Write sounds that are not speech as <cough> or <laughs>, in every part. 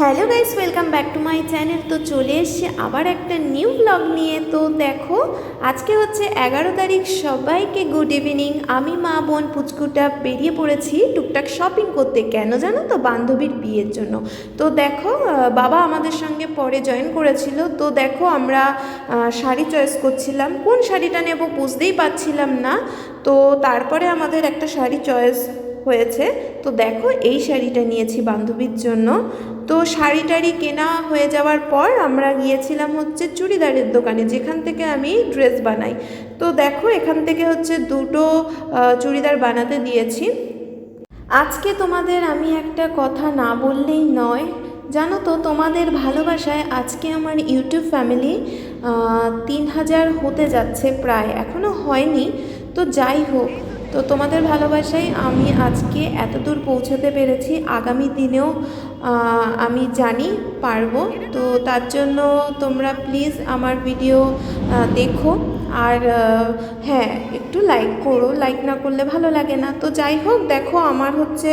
Hello guys, welcome back to my channel. তো চলে এসছে আবার একটা নিউ ব্লগ নিয়ে। তো দেখো, আজকে হচ্ছে এগারো তারিখ, সবাইকে গুড ইভিনিং আমি মা বোন পুচকুটা বেরিয়ে পড়েছি টুকটাক শপিং করতে। কেন জানো তো? বান্ধবীর বিয়ের জন্য। তো দেখো বাবা আমাদের সঙ্গে পরে জয়েন করেছিল। তো দেখো, আমরা শাড়ি চয়েস করছিলাম। কোন শাড়িটা নেব বুঝতেই পারছিলাম না। তো তারপরে আমাদের একটা শাড়ি চয়েস হয়েছে। তো দেখো, এই শাড়িটা নিয়েছি বান্ধবীর জন্য। তো শাড়ি টাড়ি কেনা হয়ে যাওয়ার পর আমরা গিয়েছিলাম হচ্ছে চুড়িদারের দোকানে, যেখান থেকে আমি ড্রেস বানাই। তো দেখো, এখান থেকে হচ্ছে দুটো চুড়িদার বানাতে দিয়েছি। আজকে তোমাদের আমি একটা কথা না বললেই নয়। জানো তো, তোমাদের ভালোবাসায় আজকে আমার ইউটিউব ফ্যামিলি তিন হাজার হতে যাচ্ছে প্রায় এখনও হয়নি। তো যাই হোক তো তোমাদের ভালোবাসায় আমি আজকে এত দূর পৌঁছাতে পেরেছি। আগামী দিনেও আমি জানি, পারব। তো তার জন্য তোমরা প্লিজ আমার ভিডিও দেখো। আর হ্যাঁ একটু লাইক করো। লাইক না করলে ভালো লাগে না। তো যাই হোক, দেখো আমার হচ্ছে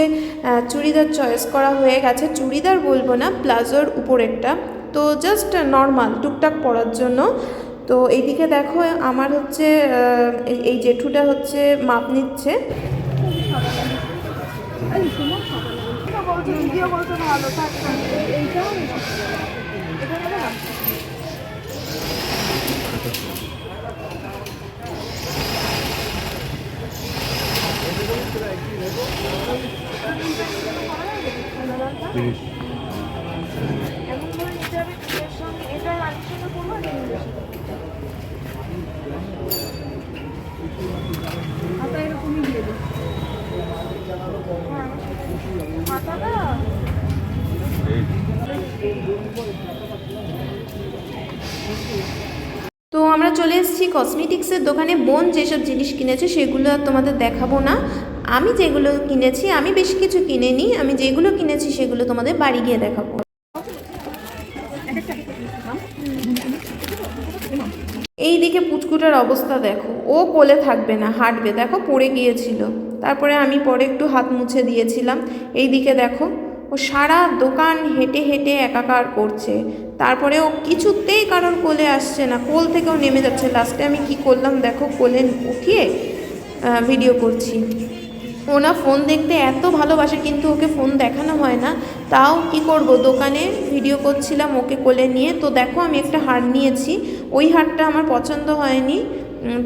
চুড়িদার চয়েস করা হয়ে গেছে। চুড়িদার বলব না প্লাজোর উপরেরটা তো জাস্ট নর্মাল টুকটাক পরার জন্য। তো এইদিকে দেখো আমার হচ্ছে এই- জেঠুটা হচ্ছে মাপ নিচ্ছে। তো আমরা চলে এসেছি কসমেটিক্সের দোকানে। বোন যেসব জিনিস কিনেছে সেগুলো আর তোমাদের দেখাবো না। আমি যেগুলো কিনেছি, আমি বেশি কিছু কিনেনি। আমি যেগুলো কিনেছি সেগুলো তোমাদের বাড়ি গিয়ে দেখাবো। এই দিকে পুচকুটার অবস্থা দেখো। ও কোলে থাকবে না, হাঁটবে। দেখো পড়ে গিয়েছিল। তারপরে আমি পরে একটু হাত মুছে দিয়েছিলাম। এই দিকে দেখো। ও সারা দোকান হেঁটে হেঁটে একাকার করছে। তারপরে ও কিছুতেই কারোর কোলে আসছে না। কোল থেকেও নেমে যাচ্ছে। লাস্টে আমি কি করলাম দেখো, কোলে উঠিয়ে ভিডিও করছি। ও না ফোন দেখতে এত ভালোবাসে, কিন্তু ওকে ফোন দেখানো হয় না। তাও কি করব? দোকানে ভিডিও করছিলাম, ওকে কোলে নিয়ে। তো দেখো, আমি একটা হার নিয়েছি। ওই হারটা আমার পছন্দ হয়নি।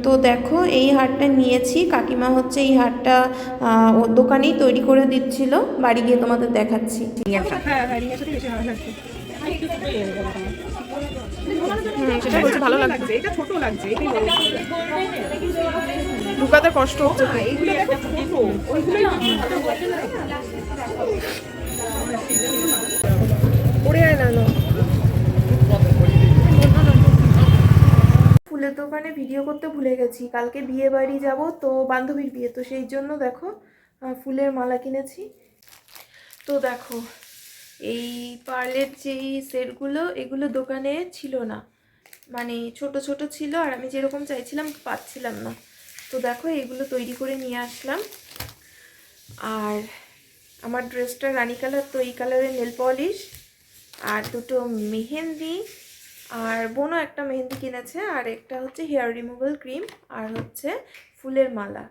তো দেখো এই হারটা নিয়েছি। কাকিমা হচ্ছে এই হারটা আহ, ও দোকানেই তৈরি করে দিচ্ছিল। বাড়ি গিয়ে তোমাদের দেখাচ্ছি। ভালো ঢুকাতে কষ্ট হচ্ছে। দোকানে ভিডিও করতে ভুলে গেছি। কালকে বিয়ে বাড়ি যাব তো বান্ধবীর বিয়ে। তো সেই জন্য দেখো ফুলের মালা কিনেছি। তো দেখো, এই পার্লের যেই সেটগুলো, এগুলো দোকানে ছিল না। মানে ছোট ছোট ছিল আর আমি যেরকম চাইছিলাম পাচ্ছিলাম না। তো দেখো, এগুলো তৈরি করে নিয়ে আসলাম। আর আমার ড্রেসটা রানী কালার, তো এই কালারের নেল পলিশ। আর দুটো মেহেন্দি। আর বোনও একটা মেহেন্দি কিনেছে, আর একটা হচ্ছে হেয়ার রিমুভাল ক্রিম আর হচ্ছে ফুলের মালা।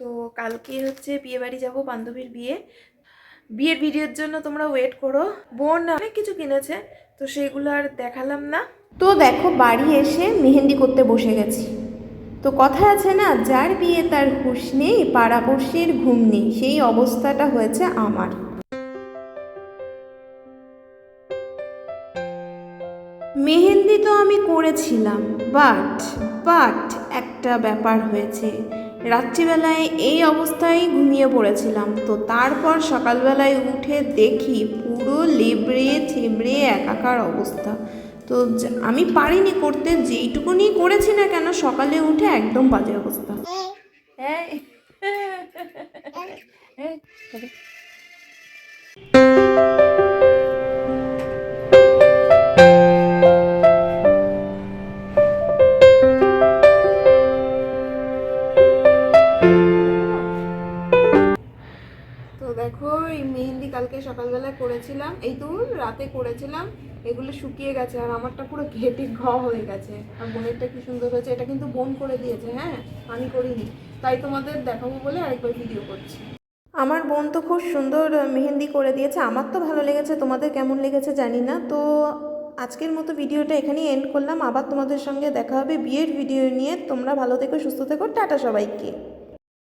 তো কালকে হচ্ছে বিয়ে বাড়ি যাব, বান্ধবীর বিয়ে। বিয়ের ভিডিওর জন্য তোমরা ওয়েট করো। বোন অনেক কিছু কিনেছে, তো সেগুলো আর দেখালাম না। তো দেখো, বাড়ি এসে মেহেন্দি করতে বসে গেছি। তো কথা আছে না, যার বিয়ে তার হুঁশ নেই, পাড়াপড়শির ঘুম নেই। সেই অবস্থাটা হয়েছে আমার। মেহেন্দি তো আমি করেছিলাম বাট বাট একটা ব্যাপার হয়েছে। রাত্রিবেলায় এই অবস্থায় ঘুমিয়ে পড়েছিলাম তো তারপর সকালবেলায় উঠে দেখি পুরো লেবড়ে থেবড়ে একাকার অবস্থা। তো আমি পারিনি করতে যেইটুকুনি করেছি না কেন সকালে উঠে একদম বাজে অবস্থা। তো <laughs> এই মেহেন্দি কালকে সকালবেলা করেছি করেছিলাম। এই দূর রাতে করেছিলাম। এগুলো শুকিয়ে গেছে আর আমারটা পুরো ঘেটে ঘ হয়ে গেছে। আর বোনেরটা কি সুন্দর হয়েছে, এটা কিন্তু বোন করে দিয়েছে হ্যাঁ? আমি করিনি। তাই তোমাদের দেখাবো বলে আরেকবার ভিডিও করছি। আমার বোন তো খুব সুন্দর মেহেন্দি করে দিয়েছে। আমার তো ভালো লেগেছে। তোমাদের কেমন লেগেছে জানি না। তো আজকের মতো ভিডিওটা এখানেই এন্ড করলাম। আবার তোমাদের সঙ্গে দেখা হবে বিয়ের ভিডিও নিয়ে। তোমরা ভালো থেকো, সুস্থ থেকো। টাটা সবাইকে।